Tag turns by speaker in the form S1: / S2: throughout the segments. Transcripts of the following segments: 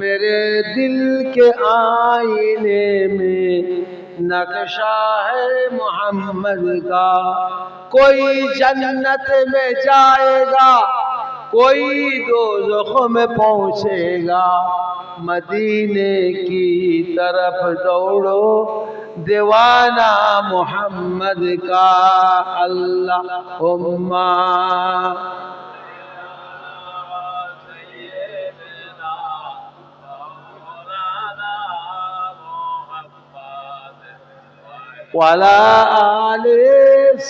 S1: میرے دل کے آئینے میں نقشہ ہے محمد کا۔ کوئی جنت میں جائے گا، کوئی دوزخ میں پہنچے گا۔ مدینے کی طرف دوڑو، دیوانہ محمد کا۔ اللہ ওয়ালা আলে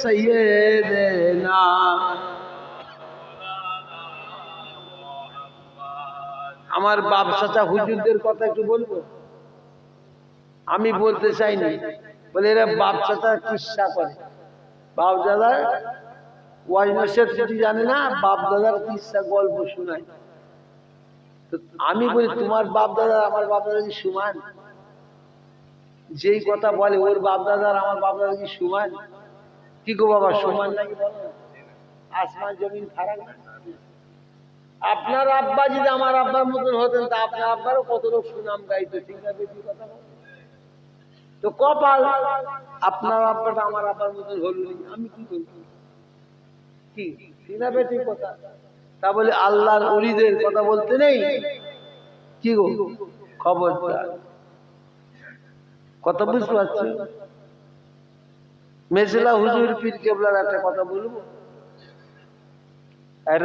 S1: সাইয়েদেনা আমার বাপ চাচা হুজুরদের কথা একটু বলব? আমি বলতে চাইনি। বলে এরা বাপ চাচা কিসা করে? বাপ দাদা ওয়াইনসের যদি জানে না? বাপ দাদার কিসা গল্প শোনায়। আমি বলি, তোমার বাপ দাদা আমার বাপ দাদা কি সমান? যেই কথা বলে, ওর বাপ দাদার আমার বাপ দাদা কি সমান? কি গো বাবা, সমান নাকি আসমান, জমিন, ফারাক আপনার আব্বা যদি আমার আব্বার মতন হতেন, তা আপনার আব্বারও কত লোক সুনাম গাইতো, ঠিক না বেশি কথা তো কপাল, আপনার আব্বাটা আমার আব্বার মতন হলো আমি কি করব কি? ঠিক না কথা। তা বলে আল্লাহর অলিদের কথা বলতে নেই? কি গো? খবরদার। কথা বুঝতে পারছি মেজলা হুজুর পীর কেবলার একটা কথা বলব?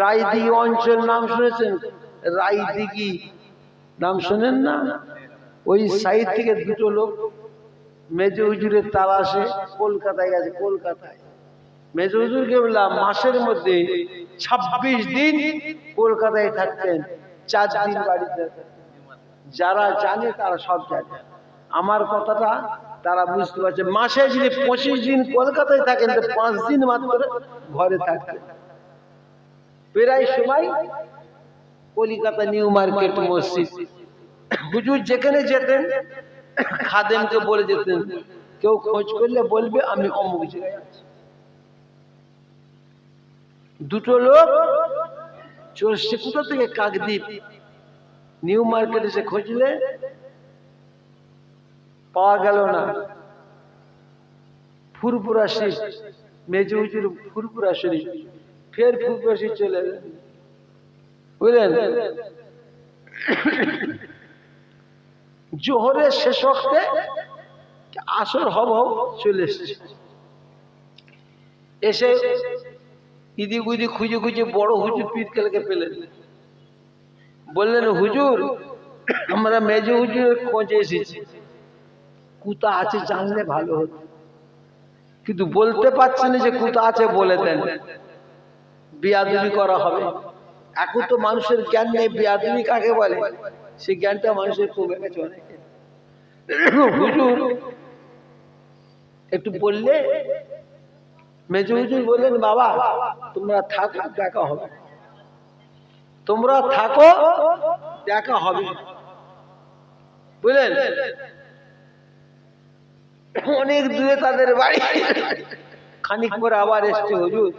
S1: রায়দিঘি অঞ্চল নাম শুনেছেন? রায়দিঘি নাম শোনেন না? ওই সাইড থেকে দুটো লোক মেজ হুজুরের তালাশে কলকাতায় গেছে, কলকাতায়। মেজ হুজুর কেবলা মাসের মধ্যে ছাব্বিশ দিন কলকাতায় থাকতেন, চার দিন বাড়িতে যারা জানে তারা সব জানে। আমার কথাটা তারা বুঝতে পারছে। মাসে যদি পঁচিশ দিন কলকাতায় থাকেন, তো পাঁচ দিন মাত্র ঘরে থাকতেন প্রায় সময় কলিকাতা নিউ মার্কেট মসজিদ। হুজুর যেখানে যেতেন, খাদেমকে বলে যেতেন, কেউ খোঁজ করলে বলবে আমি অমুক দুটো লোক চলছে, কোথা থেকে? কাকদ্বীপ। নিউ মার্কেটে এসে খুঁজলে পাওয়া গেল না। ফুরপুরা শরীফ মেজে হুজুর ফুরপুরা শরীফ ফের ফুরপুরা শরীফ চলে বুঝলেন? জোহরের শেষ অক্টে আসর হব হব চলে এসছে। এসে ইদি গুদি খুঁজে খুঁজে বড় হুজুর পীরকেলকে পেলেন। বললেন, হুজুর, আমরা মেজে হুজুরের খোঁজে এসেছি। কুতা আছে জানলে ভালো হতো। কিন্তু বলতে পারছে না যে কুতা আছে বলে দেন। বিয়াদুলি করা হবে। এখন তো মানুষের জ্ঞান নেই বিয়াদুলি কাকে বলে? সেই জ্ঞানটা মানুষের কমে গেছে অনেকে। হুজুর একটু বললে? মেজু হুজুর বললেন বাবা তোমরা থাকো দেখা হবে। তোমরা থাকো দেখা হবে। বুঝলেন অনেক দূরে তাদের বাড়ি। খানিক পরে আবার এসছে হুজুর।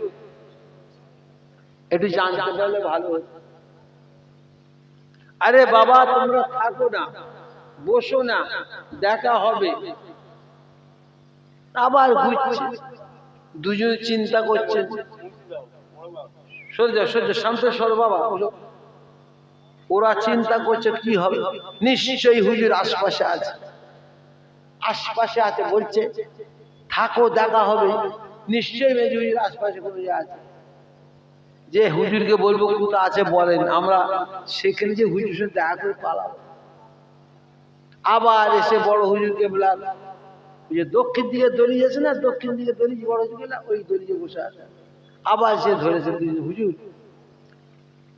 S1: একটু জানতে পারলে ভালো আরে বাবা, তোমরা থাকো না, বসো না, দেখা হবে। আবার ঘুরছে। দুজন চিন্তা করছেন সহ্য সহ্য শান্ত সর বাবা। ওরা চিন্তা করছে, কি হবে? নিশ্চয়ই হুজুর আশপাশে আছে। আশপাশে আছে, বলছে, থাকো, দেখা হবে। নিশ্চয়ই মেজু হুজুর আশপাশে কোনো ইয়ে আছে। যে হুজুরকে বলব কোথা আছে বলেন, আমরা সেখানে যে হুজুর সাথে দেখা করে পালাবো। আবার এসে বড় হুজুরকে বললাম যে দক্ষিণ দিকে দড়ি আছে না, দক্ষিণ দিকে দড়ি বড় হুজুর ওই দড়িতে বসে আছে। আবার সে ধরেছে হুজুর,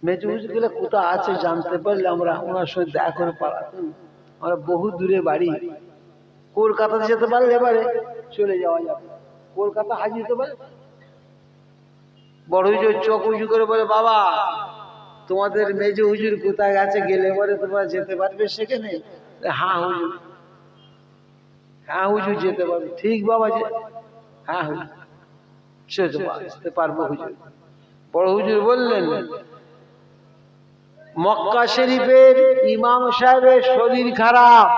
S1: মেজু হুজুর গেলে কোথা আছে জানতে পারলে আমরা ওনার সঙ্গে দেখা করে পালাতাম আমরা বহু দূরে বাড়ি কলকাতাতে যেতে পারলে এবারে চলে যাওয়া যাবে। কলকাতা হাজির হতে পারে বড় হুজুর চোখ উঁচু করে বলে, বাবা, তোমাদের মেজে হুজুর কোথায় গেছে গেলে পরে তোমরা যেতে পারবে সেখানে? হ্যাঁ হুজুর। হ্যাঁ হুজুর, যেতে পারবে। ঠিক বাবা, যে হ্যাঁ হুজুর। সে পারব হুজুর। বড় হুজুর বললেন, মক্কা শরীফের ইমাম সাহেবের শরীর খারাপ।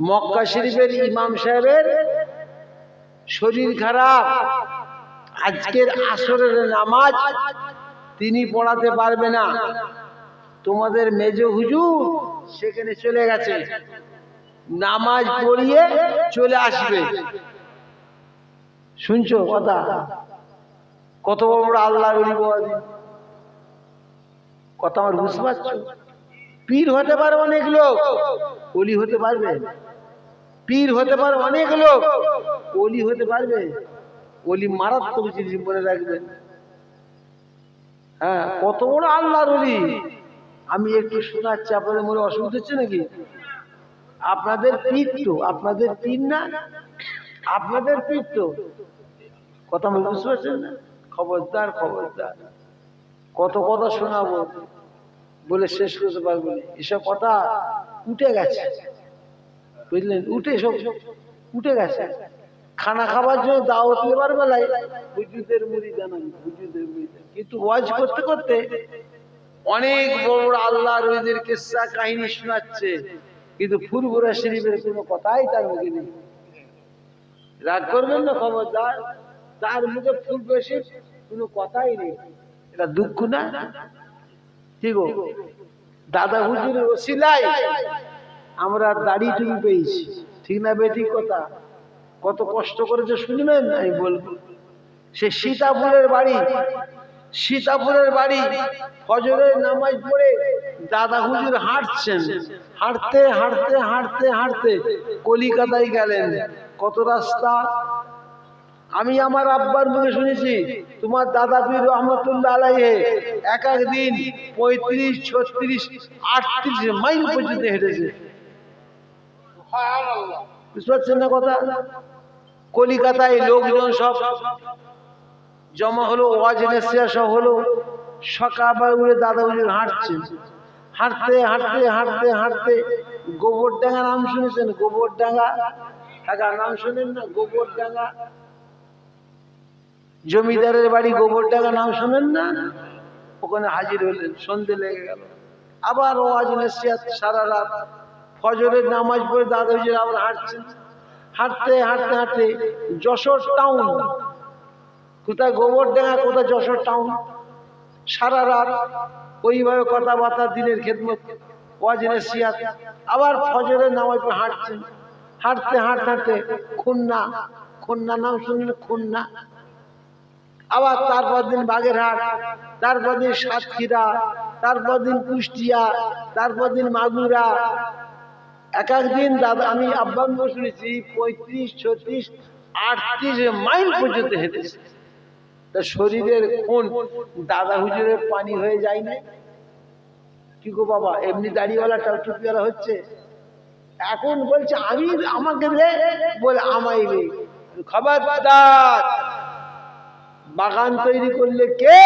S1: মক্কা শরীফের ইমাম সাহেবের শরীর খারাপ। আজকের আসরের নামাজ তিনি পড়াতে পারবে না। তোমাদের মেজ হুজুর সেখানে চলে গেছে। নামাজ পড়িয়ে চলে আসবে। শুনছো কথা? কত বড় আল্লাহ কথা আমার বুঝতে পারছ? পীর হতে পারে অনেক লোক অলি হতে পারবে? পীর হতে পারে অনেক লোক অলি হতে পারবে। অলি মারাত্মক জিনিস মনে রাখবেন। হ্যাঁ কত বড় আল্লাহর অলি আমি একটু শোনাচ্ছি, আপনাদের মনে অসুবিধা হচ্ছে নাকি? আপনাদের পীর তো, আপনাদের পীর না? আপনাদের পীর তো। কথা আমি বুঝতে পারছেন না? খবরদার খবরদার। কত কথা শোনাবো, বলে শেষ করতে পারব এসব কথা উঠে গেছে। বুঝলেন? উঠে সব, উঠে গেছে। খানা খাবার জন্য দাওয়াত নেবার বেলায় হুজুদের মুড়ি জানান হুজুদের মুড়ি কিন্তু ওয়াজ করতে করতে অনেক বড় আল্লাহ রবিদের কেসা কাহিনী শোনাচ্ছে। কিন্তু ফুরফুরা শরীফের কোনো কথাই তার মুখে নেই। রাগ করবেন না খবরদার? তার মুখে ফুল বেশি কোনো কথাই নেই। এটা দুঃখ না? ঠিক? দাদা হুজুরের ওসিলাই আমরা দাড়ি টুপি পেয়েছি। ঠিক না বেঠিক কথা? কত কষ্ট করেছে শুনবেন? আমি বলব। সে সীতাপুরের বাড়ি। সীতাপুরের বাড়ি। ফজরের নামাজ পড়ে দাদা হুজুর হাঁটছেন। হাঁটতে হাঁটতে হাঁটতে হাঁটতে কলিকাতায় গেলেন। কত রাস্তা? আমি আমার আব্বার মুখে শুনেছি, তোমার দাদা পীর রহমতুল্লাহ আলাইহে এক এক দিন পঁয়ত্রিশ, ছত্রিশ, আটত্রিশ মাইল পর্যন্ত হেঁটেছে। বুঝতে পারছেন না কথা, কলিকাতায় লোকজন সব জমা হলো হলো সকালবেলা উঠে দাদা হুজুর হাঁটছেন হাঁটতে হাঁটতে হাঁটতে হাঁটতে গোবরডাঙ্গা নাম শুনেছেন? গোবরডাঙ্গা? কাকা নাম শুনেন না? গোবরডাঙ্গা? জমিদারের বাড়ি গোবরডাঙ্গা নাম শোনেন না? ওখানে হাজির হলেন, সন্ধে লেগে গেল। আবার ওয়াজ নসিহাত সারা রাত ফজরের নামাজ পড়ে দাদা আবার হাঁটছেন। হাঁটতে হাঁটতে হাঁটতে যশোর টাউন কোথায় গোবরডাঙ্গা, কোথায় যশোর টাউন সারা রাত ওইভাবে কথাবার্তা, দিনের খেদমত ওয়াজ নসিহাত আবার ফজরের নামাজ পড়ে হাঁটছেন। হাঁটতে হাঁটতে হাঁটতে খুন্না খুলনা নাম শুনলেন খুন্না আবার তারপর দিন বাগেরহাট, তারপর দিন সাতক্ষীরা, তারপর দিন কুষ্টিয়া, তারপর দিন মাগুরা এক এক দিন দাদা, আমি আব্বাম শুনেছি, পঁয়ত্রিশ, ছত্রিশ, আটত্রিশ মাইল পর্যন্ত হেঁটেছে তা শরীরের কোন দাদা হুজুরের পানি হয়ে যায় না? কি গো বাবা, এমনি দাড়িওয়ালা টুপিওয়ালা হচ্ছে? এখন বলছে, আমি আমাকে রে বলে আমায় রে খবরদার। বাগান তৈরি করলে কে?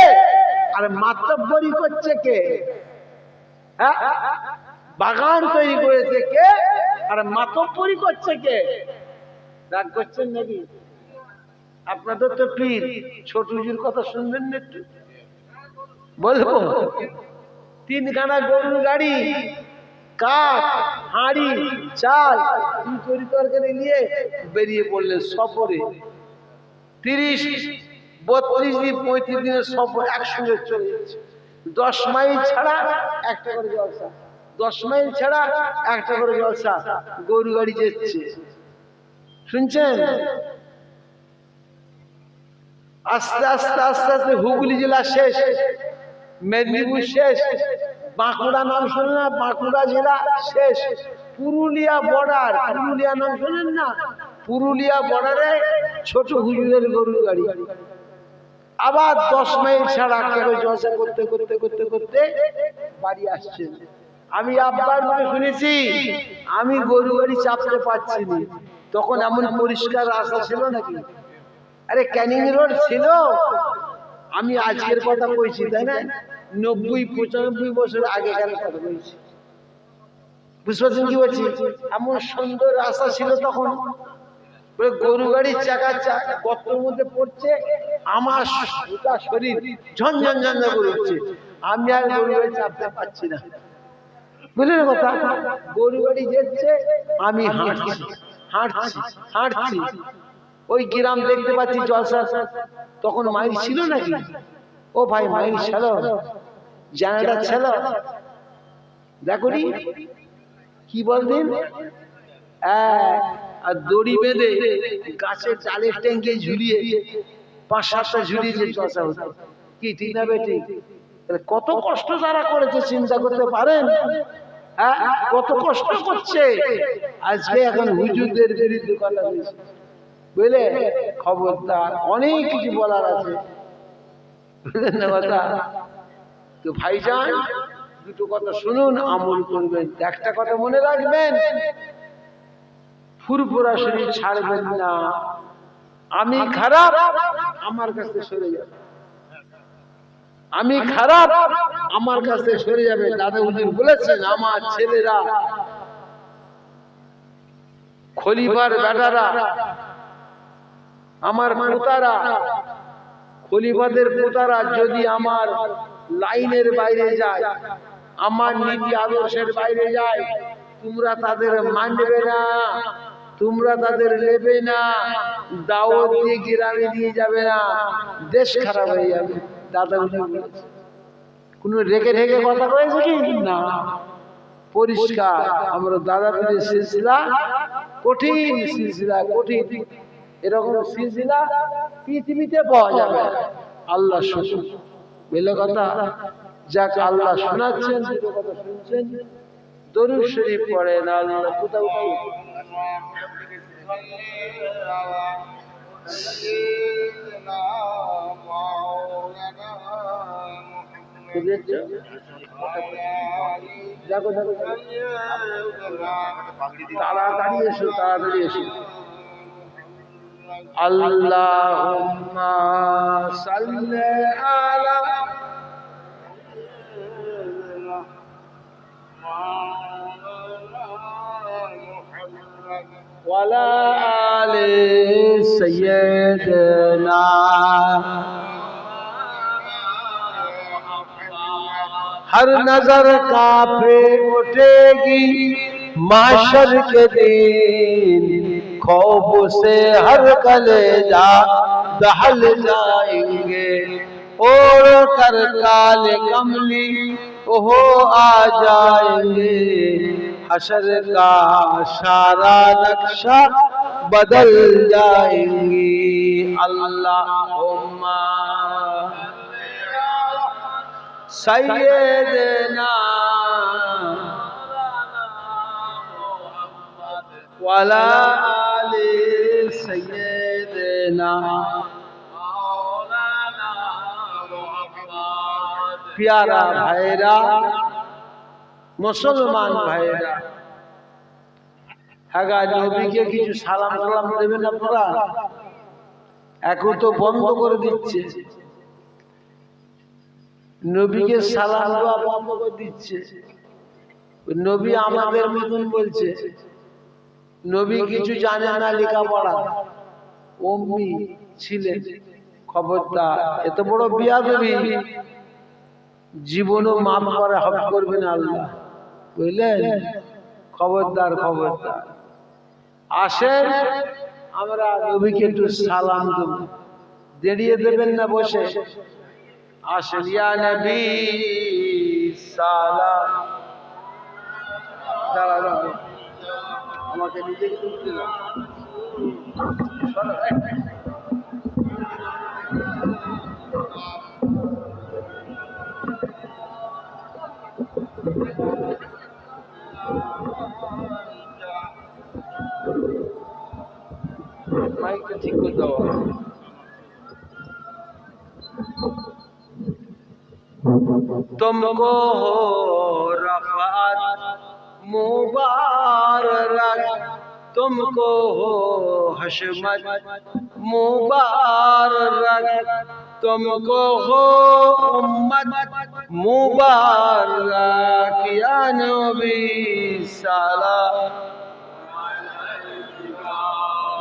S1: আর মাতব্বরি করছে কে? হ্যাঁ? বাগান তৈরি করেছে কে? আর মাতব্বরি করছে কে? রাগ করছেন নাকি? আপনাদের তো পীর, ছোট কথা শুনবেন না একটু? বলব। তিনখানা গরুর গাড়ি, কাঠ, হাঁড়ি, চাল দুই তরি তরকারি নিয়ে বেরিয়ে পড়লেন সফরে। তিরিশ, বত্রিশ দিন, পঁয়ত্রিশ দিনের সফর একসঙ্গে চলে যাচ্ছে দশ মাইল ছাড়া একটা করে জলসা দশ মাইল ছাড়া একটা করে জলসা গরু গাড়ি যাচ্ছে। শুনছেন? আস্তে আস্তে আস্তে আস্তে হুগলি জেলা শেষ, মেদিনীপুর শেষ, বাঁকুড়া নাম শোনেন না বাঁকুড়া জেলা শেষ, পুরুলিয়া বর্ডার পুরুলিয়া নাম শোনেন না, পুরুলিয়া বর্ডারে ছোট হুজুরের গরুর গাড়ি। আবার দশ মাইল ছাড়া জলসা করতে করতে করতে করতে বাড়ি আসছেন। আমি আব্বার মুখে শুনেছি, আমি গরু গাড়ি চাপতে পারছি না তখন এমন পরিষ্কার রাস্তা ছিল নাকি? আরে ক্যানিং রোড ছিল। আমি আজকের কথা কইছি, তাই না? নব্বই, পঁচানব্বই বছর আগেকার কথা বলছি বুঝতে পারছেন কি বলছি? এমন সুন্দর রাস্তা ছিল তখন। গরু গাড়ির চাকা চাকা মধ্যে পড়ছে, আমার শরীর ঝনঝন ঝনঝন করে উঠছে। আমি আর গরু গাড়ি চাপতে পারছি না। বুঝলেন কথা? গরু গাড়ি যাচ্ছে আমি হাঁটছি। হাঁটছি। হাঁটছি ওই গ্রাম দেখতে পাচ্ছি জলসা। তখন মাইল ছিল নাকি? ও ভাই মাইল ছিল। জানাটা ছিল। দেখো নি। কি বলতেন আর দড়ি বেঁধে গাছের চালের ট্যাঙ্কে ঝুলিয়ে পাঁচ সাতটা ঝুলিয়েছে চষা হতো। কি ঠিক না বেটি কত কষ্ট তারা করেছে চিন্তা করতে পারেন? হ্যাঁ? কত কষ্ট করছে? আজকে এখন হুজুরদের বিরুদ্ধে কথা বুঝলে? খবরদার, অনেক কিছু বলার আছে। বুঝলেন না কথা? তো ভাইজান, দুটো কথা শুনুন আমল করবেন একটা কথা মনে রাখবেন? ফুরফুরা শরীর ছাড়বেন না। আমি খারাপ, আমার কাছে সরে যাবে। আমি খারাপ। আমার কাছে সরে যাবে। দাদা হুজুর বলেছেন আমার ছেলেরা খলিফার বেটারা আমার পোতারা খলিফাদের পোতারা যদি আমার লাইনের বাইরে যায় আমার নীতি আদর্শের বাইরে যায় তোমরা তাদের মানবে না তোমরা তাদের নেবে না দাওয়াত দিয়ে গ্রামে দিয়ে যাবে না দেশ খারাপ হয়ে যাবে। দাদা। কোনো রেখে রেখে কথা কয়েছে কি? না। পরিষ্কার। আমরা দাদা পীরের সিলসিলা, কঠিন সিলসিলা, কঠিন। এরকম সিলসিলা পৃথিবীতে পাওয়া যাবে। আল্লাহ শুনুন বেলে কথা। যাক, আল্লাহ শোনাচ্ছেন। শুনছেন দরুদ শরীফ পড়েন আল্লাহ। কোথাও যাকো, যাকো। তাড়াতাড়ি এসো তাড়াতাড়ি ولا آل سیدنا ہر نظر کا پہ اٹھے گی معاشر کے دین خوب سے ہر کلے جا دہل جائیں گے۔ اور کر کال کملی वो आ जाएंगे हशर का सारा नक्शा बदल जाएंगे अल्लाह सैदना वाला सैदना প্যারা ভাইরা, মুসলমান ভাইরা। হ্যাঁ নবীকে কিছু সালাম সালাম দেবেন আপনারা? এখন তো বন্ধ করে দিচ্ছে। নবীকে সালাম দেওয়া বন্ধ করে দিচ্ছে। নবী আমাদের মতন বলছে, নবী কিছু জানে না লেখাপড়া। অম্মি ছিলেন খবরদার। এত বড় বিয়া দেবী জীবনও মাপ করে, হক করবে না আল্লাহ। বুঝলেন? খবরদার খবরদার। আসেন, আমরা নবীকে একটু সালাম দেব। দেরিয়ে দেবেন না বসে। আসেন, ইয়া নবী, সালাম। দাঁড়া আমাকে নিজেকে তুলতে দাও। Mike Tikudoa. تم کو ہو رفعت مبارک تم کو ہو حشمت مبارک تم کو ہو امت مبارک یا نبی صلی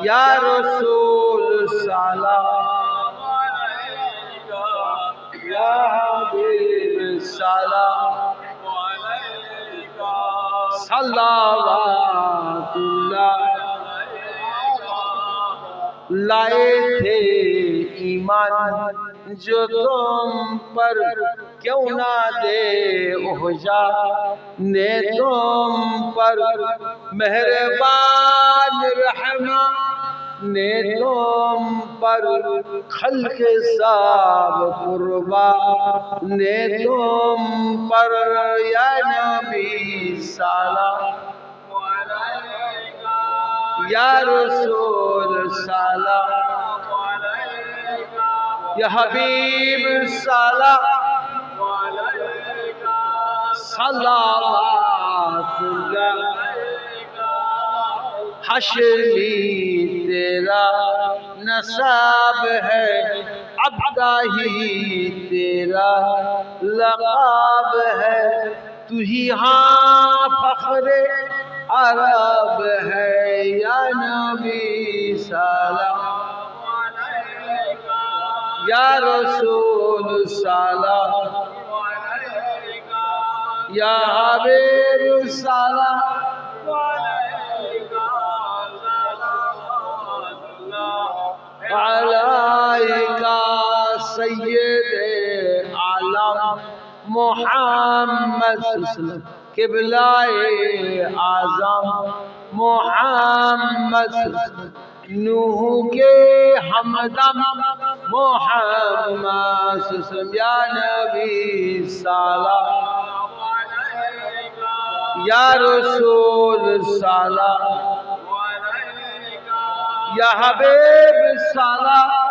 S1: یا رسول سلام علیکہ یا حبیب سلام علیکہ صلوات اللہ لائے تھے ایمان جو تم پر کیوں نہ دے احجا نے تم پر مہربان رحمہ۔ نے تم پر خلق صاحب قربا نے پر یا نبی سالہ یا رسول سالہ یا حبیب سالہ صلوات اللہ حشلی تیرا نصاب ہے عبدہ ہی تیرا لغاب ہے۔ تو ہی ہاں فخر عرب ہے، یا نبی سلام یا رسول سلام۔ یا حبیر سلام۔ محمد وسلم قبلہ اعظم محمد نوح کے حمدہ محمد یا نبی صلی یا رسول صلی یا حبیب صلی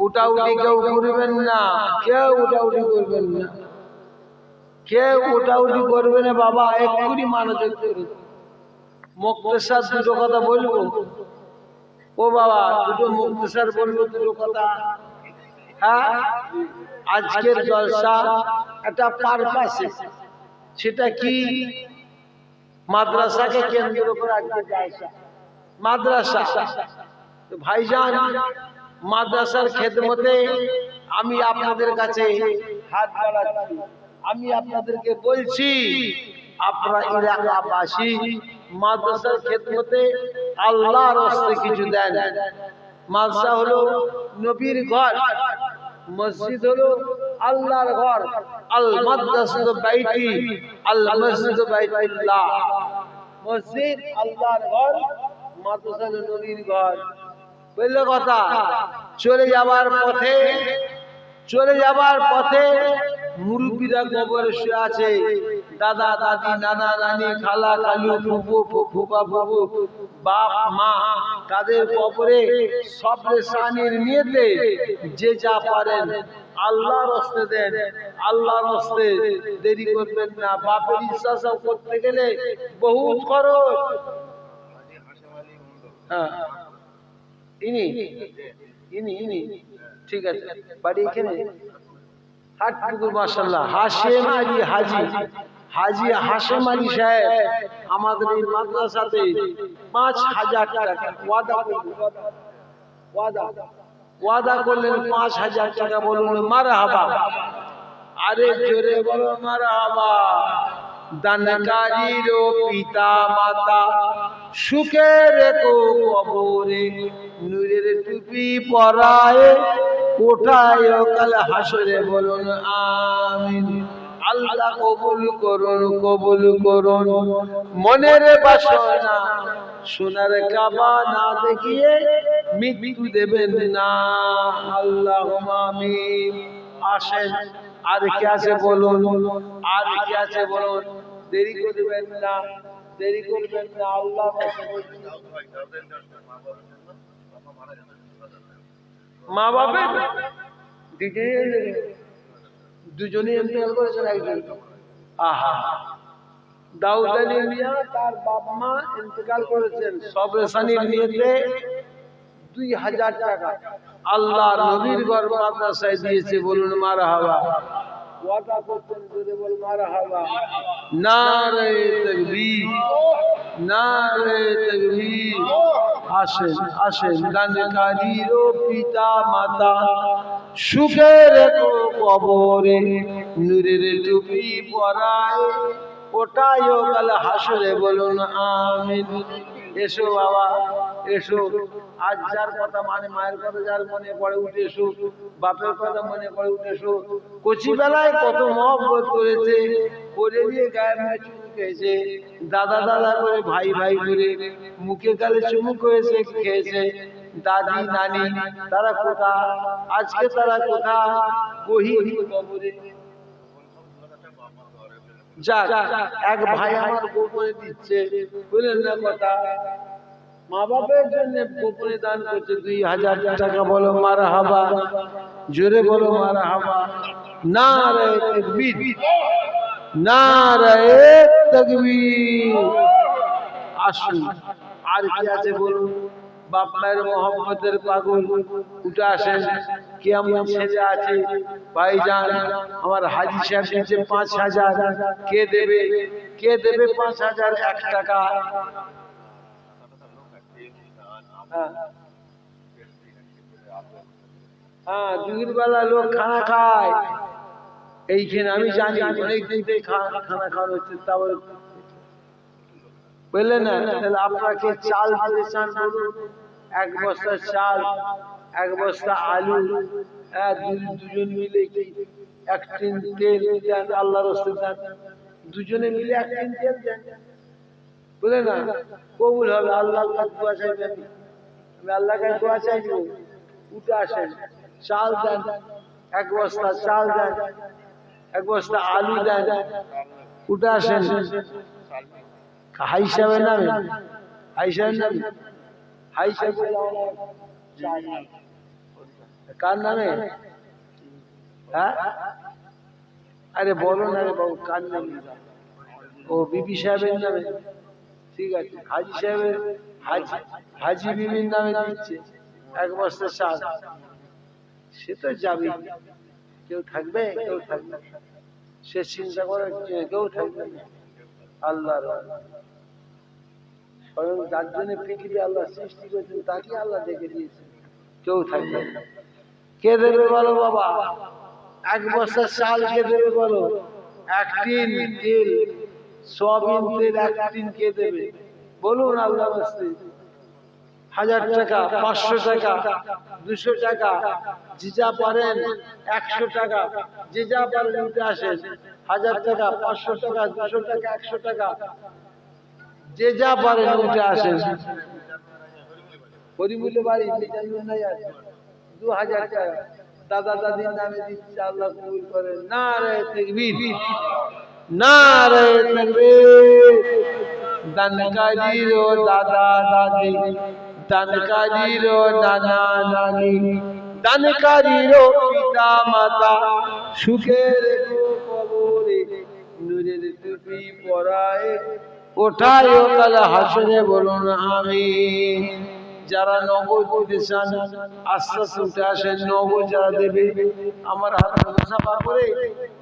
S1: উটাউটি কেউ করবেন না। কেউ উটাউটি করবেন না। কেউ উটাউটি করবে না, বাবা, এক্ষুনি মানযোগ করুন মুক্তেসার দুটো কথা বলব? ও বাবা, দুটো মুক্তেসার বলব দুটো কথা। হ্যাঁ? আজকের জলসা একটা পারপাসে সেটা কি? মাদ্রাসাকে কেন্দ্র করে আজকে মাদ্রাসা। ভাইজান মাদ্রাসার খেদমতে আমি আপনাদের কাছে হাত বাড়াচ্ছি। আমি আপনাদেরকে বলছি, আপনারা এলাকাবাসী মাদ্রাসার খেদমতে আল্লাহর হস্তে কিছু দেন। মাদ্রাসা হলো নবীর ঘর, মসজিদ হলো আল্লাহর ঘর। আল মাদ্রাসা বাইতি, আল মসজিদ বাইতুল্লাহ। মসজিদ আল্লাহর ঘর, মাদ্রাসা হলো নবীর ঘর। বুঝলে কথা, চলে যাবার পথে, চলে যাবার পথে মুরব্বীরা কবরে শুয়ে আছে। দাদা, দাদি, নানা, নানি, খালা খালু ফুফু, ফুফা ফুফু বাপ, মা, তাদের কবরে সবরে সানির নিয়েতে যে যা পারেন আল্লাহর হস্তে দেন। আল্লাহর হস্তে দেরি করবেন না। বাপের ইচ্ছা করতে গেলে বহুত খরচ। হ্যাঁ। ইনি ইনি ইনি। ঠিক আছে। এখানে? আমাদের পাঁচ হাজার টাকা ওয়াদা পাঁচ হাজার টাকা বলুন মারা হাবা আরে জোরে বলো মারা হাবা দানকারীর পিতা মাতা সুখে রেখো কবরে নূরের টুপি পরায় কোঠায় কাল হাসরে বলুন, আমিন। আল্লাহ কবুল করুন কবুল করুন। মনের বাসনা সোনার কাবা না দেখিয়ে মৃত্যু দেবেন না। আল্লাহ আমিন। আসেন। আর কি আছে বলুন? আর কি আছে বলুন? দেরি করবেন না দেরি করবেন না আল্লাহ মা বাবা দিকে দুজনেই ইন্তেকাল করেছেন একজন। আহা। দাউদ আলী মিয়া তার বাপ মা ইন্তেকাল করেছেন। সব রেশানির নিয়েতে দুই হাজার টাকা। আল্লাহ নবীর ঘর মাদ্রাসায় দিয়েছে বলুন মারা হাওয়া ওয়াদা করতেন জোরে বল মারা হাওয়া তাকবীর তাকবীর। আসেন আসেন দানকারীর পিতা মাতা সুখে রেখো কবরে নূরের টুপি পরায় ওটাই কাল হাসরে বলুন আমিন। এসো বাবা, এসো। আজ যার কথা মানে মায়ের কথা যার মনে পড়ে, উঠে এসো। বাপের কথা মনে পড়ে, উঠে এসো। কচি বেলায় কত মহব্বত করেছে করে দিয়ে গায়ে গায়ে চুমু খেয়েছে। দাদা দাদা করে, ভাই ভাই করে, মুখে গালে চুমু করেছে খেয়েছে। দাদি নানি, তারা কোথা আজকে তারা কোথা গহীন কবরে যাক, এক ভাই আমার গোপনে দিচ্ছে। বুঝলেন না কথা। মা বাপের জন্য গোপনে দান করছে দুই হাজার টাকা। বলো মারা হাবা জোরে বলো মারা হাবা না রে তকবীর। না রে তকবীর। আসুন, আর কি আছে বলুন? বাপ মায়ের মোহাম্মদের পাগল। উঠে আসেন। কেমন ছেলে আছে ভাইজান, আমার হাজি সাহেব দিয়েছে পাঁচ হাজার কে দেবে? কে দেবে পাঁচ হাজার এক টাকা? হ্যাঁ। দুপুর বেলা লোক খানা খায়। এইখানে আমি জানি, অনেক দিন খানা খাওয়ানো হচ্ছে তারপরে বুঝলেন না, তাহলে আপনাকে চাল দিতে চান এক বস্তা চাল। এক বস্তা আলু হ্যাঁ দু- দুজন মিলে কি এক টিন তেল দেন আল্লাহ রস্তে দেন দুজনে মিলে এক টিন তেল দেন বুঝলেন না কবুল হবে আল্লাহ কাছে দোয়া চাইবেন আমি আল্লাহ কাছে দোয়া চাইব উঠে আসেন চাল দেন এক বস্তা চাল দেন এক বস্তা আলু দেন উঠে আসেন হাই সাহেবের নামে হাই সাহেবের নামে হাই সাহেবের কার নামে? হ্যাঁ? আরে বলো না রে বাবু, কার নামে? ও বিবি সাহেবের নামে। ঠিক আছে, হাজি সাহেবের, হাজি হাজি বিবির নামে দিচ্ছে। এক বস্তা চাল সে তো যাবে। কেউ থাকবে? কেউ থাকবে সে চিন্তা করে কেউ থাকবে না। আল্লাহর স্বয়ং যার জন্য পৃথিবী আল্লাহ সৃষ্টি করেছেন তাকে আল্লাহ দেখে দিয়েছেন। কেউ থাকবে কে দেবে বলো বাবা? এক বস্তা চাল কে দেবে বলো? এক টিন তেল। সয়াবিন তেল এক কে দেবে? বলুন আল্লাহ হাজার টাকা, পাঁচশো টাকা, দুশো টাকা, যে যা পারেন একশো টাকা, যে যা পারেন উঠে আসেন। হাজার টাকা, পাঁচশো টাকা, দুশো টাকা, একশো টাকা, যে যা পারেন উঠে আসেন। হরিমূল্য বাড়ি নাই আছে দু হাজার দাদা দাদির নামে দিচ্ছে আল্লাহ কবুল করেন। না রে রে দানকারীর দাদা দাদি। দানকারীর নানা নানি। দানকারীর পিতা মাতা। সুখে রেখো কবরে নূরের টুপি পরায় ওঠায় ও কাল হাসরে বলুন আমি যারা নগদ দিতে চান আস্তে আস্তে উঠে আসেন, নগদ যারা দেবে, আমার হাতে মুসাফা করে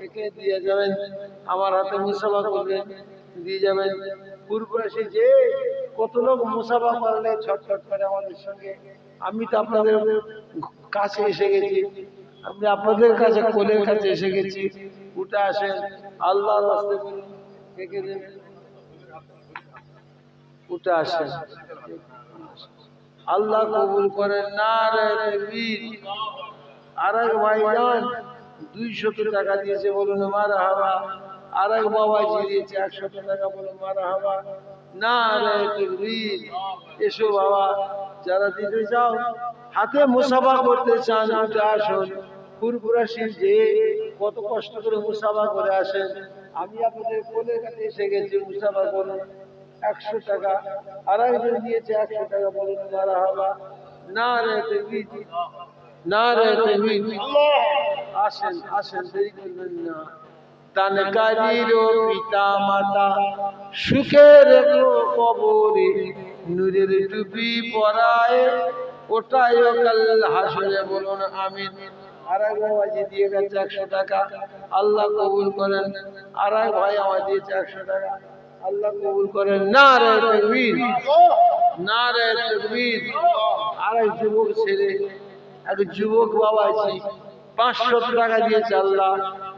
S1: একে দিয়ে যাবেন, আমার হাতে মুসাফা করবেন দিয়ে যাবেন। পূর্বরাশি যে কত লোক মুসাফা করলে ছটফট করে আমাদের সঙ্গে, আমি তো আপনাদের কাছে এসে গেছি, আমি আপনাদের কাছে, কোলের কাছে এসে গেছি, উঠে আসেন, আল্লাহ রাস্তে বলুন দেবেন উঠে আসেন। আল্লাহ কবুল করেন। না রে তাকবীর। আর এক ভাইজান দুইশত টাকা দিয়েছে বলুন মারা হাওয়া আর এক বাবাজি দিয়েছে একশত টাকা বলুন মারা হাওয়া না রে তাকবীর। এসো বাবা, যারা দিতে চাও, হাতে মুসাফা করতে চান, উঠে আসুন। ফুরফুরাশির যে কত কষ্ট করে মুসাফা করে আসেন। আমি আপনাদের কোলের কাছে এসে গেছি, মুসাফা করুন। একশো টাকা আর একজন দিয়েছে একশো টাকা বলুন মারা হবা না রে তকবীর না রে তকবীর আসেন আসেন, দেরি করবেন না। পিতা মাতা কবরে নূরের টুপি পরায়, ওটাই কাল হাসরে বলুন আমিন। বাবাজি দিয়ে গেছে একশো টাকা। আল্লাহ কবুল করেন। আর এক ভাই আমার দিয়েছে একশো টাকা। আল্লাহ কবুল করেন। না রে তকবীর। না রে তকবীর। আর যুবক ছেলে এক যুবক বাবা পাঁচশো টাকা দিয়েছে আল্লাহ।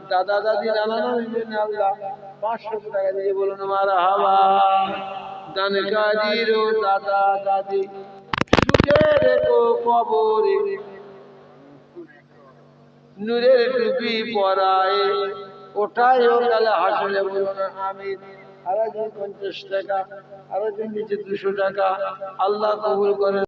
S1: দাদা, দাদি, নানা নানির আল্লাহ। পাঁচশো টাকা দিয়ে বলুন মারা হাবা দানকারীর দাদা, দাদি। সুখে রেখো কবরে। নূরের টুপি পরায়। ওটাই ও কালে হাসলে বলুন আমি আরও জন পঞ্চাশ টাকা আরেকজন জন নিচে দুশো টাকা আল্লাহ কবুল করেন